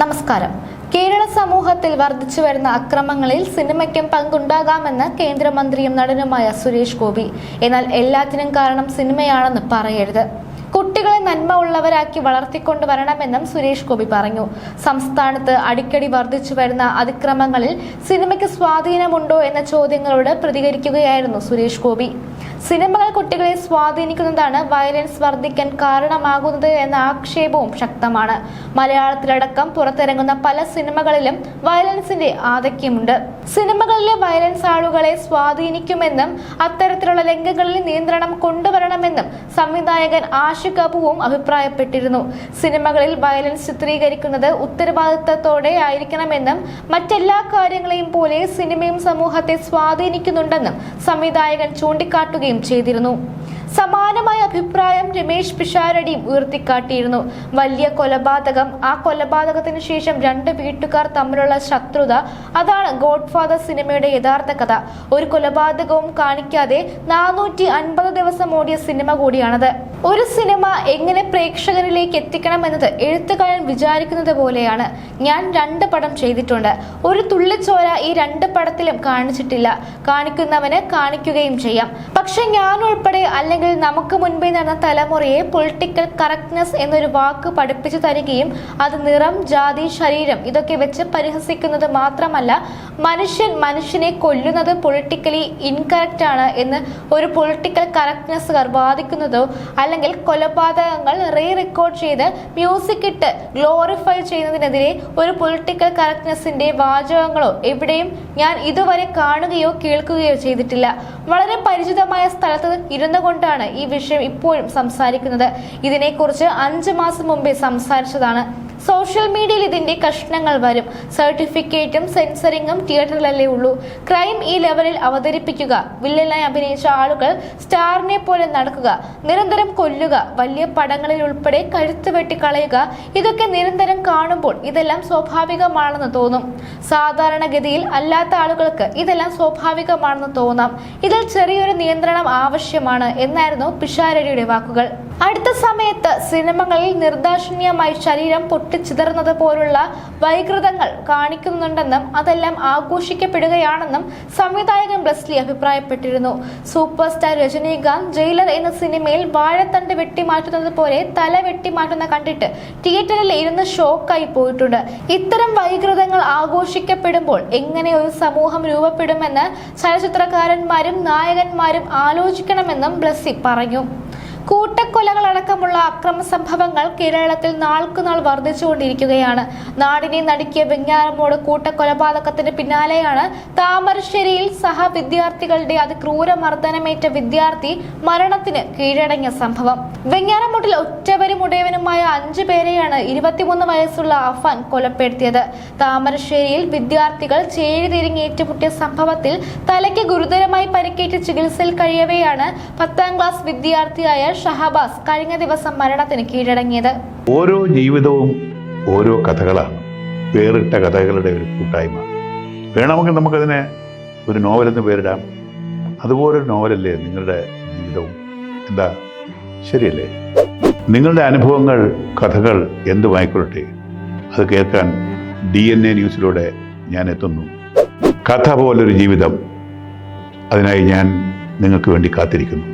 നമസ്കാരം. കേരള സമൂഹത്തിൽ വർദ്ധിച്ചു വരുന്ന അക്രമങ്ങളിൽ സിനിമയ്ക്കും പങ്കുണ്ടാകാമെന്ന് കേന്ദ്രമന്ത്രിയും നടനുമായ സുരേഷ് ഗോപി. എന്നാൽ എല്ലാത്തിനും കാരണം സിനിമയാണെന്ന് പറയരുത്. കുട്ടികളെ നന്മ ഉള്ളവരാക്കി വളർത്തിക്കൊണ്ടുവരണമെന്നും സുരേഷ് ഗോപി പറഞ്ഞു. സംസ്ഥാനത്ത് അടിക്കടി വർദ്ധിച്ചു വരുന്ന അതിക്രമങ്ങളിൽ സിനിമയ്ക്ക് സ്വാധീനമുണ്ടോ എന്ന ചോദ്യങ്ങളോട് പ്രതികരിക്കുകയായിരുന്നു സുരേഷ് ഗോപി. സിനിമകൾ കുട്ടികളെ സ്വാധീനിക്കുന്നതാണ് വയലൻസ് വർദ്ധിക്കാൻ കാരണമാകുന്നത് എന്ന ആക്ഷേപവും ശക്തമാണ്. മലയാളത്തിലടക്കം പുറത്തിറങ്ങുന്ന പല സിനിമകളിലും വയലൻസിന്റെ ആധിക്യമുണ്ട്. സിനിമകളിലെ വയലൻസ് ആളുകളെ സ്വാധീനിക്കുമെന്നും അത്തരത്തിലുള്ള രംഗങ്ങളിൽ നിയന്ത്രണം കൊണ്ടുവരണമെന്നും സംവിധായകൻ ആഷിഖ് അബുവും അഭിപ്രായപ്പെട്ടിരുന്നു. സിനിമകളിൽ വയലൻസ് ചിത്രീകരിക്കുന്നത് ഉത്തരവാദിത്തത്തോടെ ആയിരിക്കണമെന്നും മറ്റെല്ലാ കാര്യങ്ങളെയും പോലെ സിനിമയും സമൂഹത്തെ സ്വാധീനിക്കുന്നുണ്ടെന്നും സംവിധായകൻ ചൂണ്ടിക്കാട്ടുകയും ചെയ്തിരുന്നു. സമാനമായ അഭിപ്രായം രമേശ് പിഷാരടിയും ഉയർത്തിക്കാട്ടിയിരുന്നു. വലിയ കൊലപാതകം. ആ കൊലപാതകത്തിന് ശേഷം രണ്ട് വീട്ടുകാർ തമ്മിലുള്ള ശത്രുത അതാണ് ഗോഡ്ഫാദർ സിനിമയുടെ യഥാർത്ഥ കഥ. ഒരു കൊലപാതകവും കാണിക്കാതെ നാനൂറ്റി അൻപത് ദിവസം ഓടിയ സിനിമ കൂടിയാണത്. ഒരു സിനിമ എങ്ങനെ പ്രേക്ഷകരിലേക്ക് എത്തിക്കണം എന്നത് എഴുത്തുകാരൻ വിചാരിക്കുന്നത് പോലെയാണ്. ഞാൻ രണ്ട് പടം ചെയ്തിട്ടുണ്ട്. ഒരു തുള്ളിച്ചോര ഈ രണ്ട് പടത്തിലും കാണിച്ചിട്ടില്ല. കാണിക്കുന്നവന് കാണിക്കുകയും ചെയ്യാം. പക്ഷെ ഞാൻ ഉൾപ്പെടെ അല്ലെങ്കിൽ നമുക്ക് മുൻപേ നടന്ന തലമുറയെ പൊളിറ്റിക്കൽ കറക്റ്റ്നെസ് എന്നൊരു വാക്ക് പഠിപ്പിച്ചു തരികയും അത് നിറം ജാതി ശരീരം ഇതൊക്കെ വെച്ച് പരിഹസിക്കുന്നത് മാത്രമല്ല മനുഷ്യൻ മനുഷ്യനെ കൊല്ലുന്നത് പൊളിറ്റിക്കലി ഇൻകറക്റ്റ് ആണ് എന്ന് ഒരു പൊളിറ്റിക്കൽ കറക്റ്റ്നെസ്സുകാർ വാദിക്കുന്നതോ കൊലപാതകങ്ങൾ റീ റെക്കോർഡ് ചെയ്ത് മ്യൂസിക് ഇട്ട് ഗ്ലോറിഫൈ ചെയ്യുന്നതിനെതിരെ ഒരു പൊളിറ്റിക്കൽ കറക്റ്റ്നെസ്സിന്റെ വാചകങ്ങളോ എവിടെയും ഞാൻ ഇതുവരെ കാണുകയോ കേൾക്കുകയോ ചെയ്തിട്ടില്ല. വളരെ പരിചിതമായ സ്ഥലത്ത് ഇരുന്നു കൊണ്ടാണ് ഈ വിഷയം ഇപ്പോഴും സംസാരിക്കുന്നത്. ഇതിനെക്കുറിച്ച് അഞ്ച് മാസം മുമ്പേ സംസാരിച്ചതാണ്. സോഷ്യൽ മീഡിയയിൽ ഇതിന്റെ കഷ്ണങ്ങൾ വരും. സർട്ടിഫിക്കറ്റും സെൻസറിങ്ങും തിയേറ്ററിലല്ലേ ഉള്ളൂ. ക്രൈം ഈ ലെവലിൽ അവതരിപ്പിക്കുക. വില്ലനായി അഭിനയിച്ച ആളുകൾ സ്റ്റാറിനെ പോലെ നടക്കുക. നിരന്തരം കൊല്ലുക. വലിയ പടങ്ങളിൽ ഉൾപ്പെടെ കഴുത്ത് വെട്ടിക്കളയുക. ഇതൊക്കെ നിരന്തരം കാണുമ്പോൾ ഇതെല്ലാം സ്വാഭാവികമാണെന്ന് തോന്നും. സാധാരണഗതിയിൽ അല്ലാത്ത ആളുകൾക്ക് ഇതെല്ലാം സ്വാഭാവികമാണെന്ന് തോന്നാം. ഇതിൽ ചെറിയൊരു നിയന്ത്രണം ആവശ്യമാണ് എന്നായിരുന്നു പിഷാരടിയുടെ വാക്കുകൾ. അടുത്ത സമയത്ത് സിനിമകളിൽ നിർദാക്ഷിണ്യമായി ശരീരം പൊട്ടിച്ചിതറുന്നത് പോലുള്ള വൈകൃതങ്ങൾ കാണിക്കുന്നുണ്ടെന്നും അതെല്ലാം ആഘോഷിക്കപ്പെടുകയാണെന്നും സംവിധായകൻ ബ്ലസ്ലി അഭിപ്രായപ്പെട്ടിരുന്നു. സൂപ്പർ സ്റ്റാർ രജനീകാന്ത് ജയിലർ എന്ന സിനിമയിൽ വാഴത്തണ്ട് വെട്ടിമാറ്റുന്നത് പോലെ തല വെട്ടിമാറ്റുന്ന കണ്ടിട്ട് തിയേറ്ററിൽ ഇരുന്ന് ഷോക്കായി പോയിട്ടുണ്ട്. ഇത്തരം വൈകൃതങ്ങൾ ആഘോഷിക്കപ്പെടുമ്പോൾ എങ്ങനെ ഒരു സമൂഹം രൂപപ്പെടുമെന്ന് ചലച്ചിത്രകാരന്മാരും നായകന്മാരും ആലോചിക്കണമെന്നും ബ്ലസ്സി പറഞ്ഞു. കൂട്ടക്കൊലകളടക്കമുള്ള അക്രമ സംഭവങ്ങൾ കേരളത്തിൽ നാൾക്കുനാൾ വർദ്ധിച്ചുകൊണ്ടിരിക്കുകയാണ്. നാടിനെ നടുക്കിയ വെഞ്ഞാറമൂട് കൂട്ടക്കൊലപാതകത്തിന് പിന്നാലെയാണ് താമരശ്ശേരിയിൽ സഹവിദ്യാർത്ഥികളുടെ അതിക്രൂരമർദ്ദനമേറ്റ വിദ്യാർത്ഥി മരണത്തിന് കീഴടങ്ങിയ സംഭവം. വെഞ്ഞാറമൂട്ടിൽ ഒറ്റവരും ഉടയവനുമായ അഞ്ചു പേരെയാണ് ഇരുപത്തിമൂന്ന് വയസ്സുള്ള അഫാൻ കൊലപ്പെടുത്തിയത്. താമരശ്ശേരിയിൽ വിദ്യാർത്ഥികൾ ചേരി തിരിഞ്ഞ് ഏറ്റുമുട്ടിയ സംഭവത്തിൽ തലയ്ക്ക് ഗുരുതരമായി പരിക്കേറ്റ് ചികിത്സയിൽ കഴിയവെയാണ് പത്താം ക്ലാസ് വിദ്യാർത്ഥിയായ ഷഹബാസ് കഴിഞ്ഞ ദിവസം മരണത്തിന് കീഴടങ്ങിയത്. ഓരോ ജീവിതവും ഓരോ കഥകളാണ്. വേറിട്ട കഥകളുടെ ഒരു കൂട്ടായ്മ. വേണമെങ്കിൽ നമുക്കതിനെ ഒരു നോവലെന്ന് പേരിടാം. അതുപോലൊരു നോവലല്ലേ നിങ്ങളുടെ ജീവിതവും? എന്താ? ശരിയല്ലേ? നിങ്ങളുടെ അനുഭവങ്ങൾ കഥകൾ എന്തുമായിക്കൊള്ളട്ടെ അത് കേൾക്കാൻ ഡി എൻ എ ന്യൂസിലൂടെ ഞാൻ എത്തുന്നു. കഥ പോലൊരു ജീവിതം. അതിനായി ഞാൻ നിങ്ങൾക്ക് വേണ്ടി കാത്തിരിക്കുന്നു.